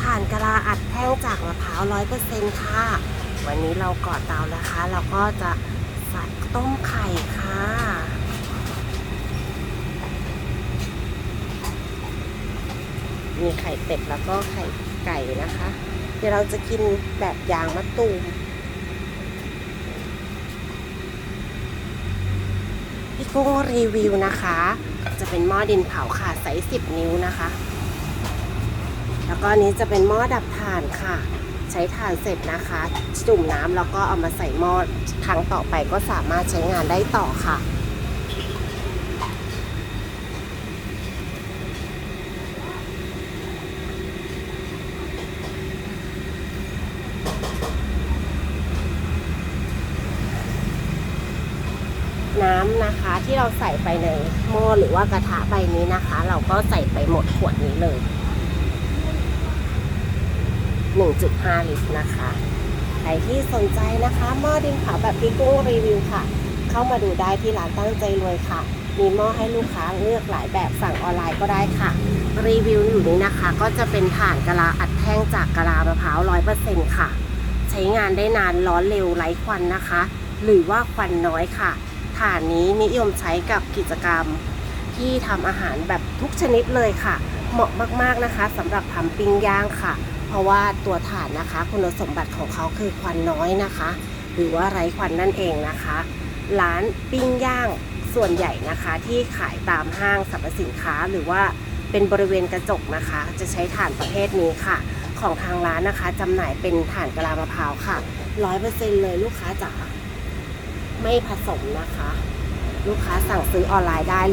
ถ่านกะลาอัดแท่งจากมะพร้าวร้อยเปอร์เซ็นต์ค่ะ วันนี้เราก่อเตานะคะ เราก็จะใส่ต้มไข่ค่ะ มีไข่เป็ดแล้วก็ไข่ไก่นะคะ เดี๋ยวเราจะกินแบบยางมะตูมพี่กุ้งรีวิวนะคะ จะเป็นหม้อดินเผาค่ะไซส์10 นิ้วนะคะ ก็อันนี้จะเป็นหม้อดับถ่านค่ะ ใช้ถ่านเสร็จนะคะ จุ่มน้ำแล้วก็เอามาใส่หม้อครั้งต่อไปก็สามารถใช้งานได้ต่อค่ะน้ำนะคะที่เราใส่ไปในหม้อหรือว่ากระทะใบนี้นะคะ เราก็ใส่ไปหมดขวดนี้เลย 1.5 ลิตรนะคะ ใครที่สนใจนะคะหม้อดินเผาแบบพี่กุ้งรีวิวค่ะ เข้ามาดูได้ที่ร้านตั้งใจรวยค่ะ มีหม้อให้ลูกค้าเลือกหลายแบบสั่งออนไลน์ก็ได้ค่ะ รีวิวอยู่นี้นะคะ ก็จะเป็นถ่านกะลาอัดแท่งจากกะลามะพร้าวร้อยเปอร์เซ็นต์ค่ะ ใช้งานได้นานร้อนเร็วไร้ควันนะคะ หรือว่าควันน้อยค่ะถ่านนี้นิยมใช้กับกิจกรรมที่ทำอาหารแบบทุกชนิดเลยค่ะ เหมาะมากๆนะคะสำหรับทำปิ้งย่างค่ะ เพราะว่าตัวถ่านนะคะ คุณสมบัติของเขาคือควันน้อยนะคะ หรือว่าไร้ควันนั่นเองนะคะ ร้านปิ้งย่างส่วนใหญ่นะคะที่ขายตามห้างสรรพสินค้าหรือว่าเป็นบริเวณกระจกนะคะ จะใช้ถ่านประเภทนี้ค่ะ ของทางร้านนะคะจำหน่ายเป็นถ่านกะลามะพร้าวค่ะร้อยเปอร์เซ็นเลยลูกค้าจ๋าไม่ผสมนะคะ ลูกค้าสั่งซื้อออนไลน์ได้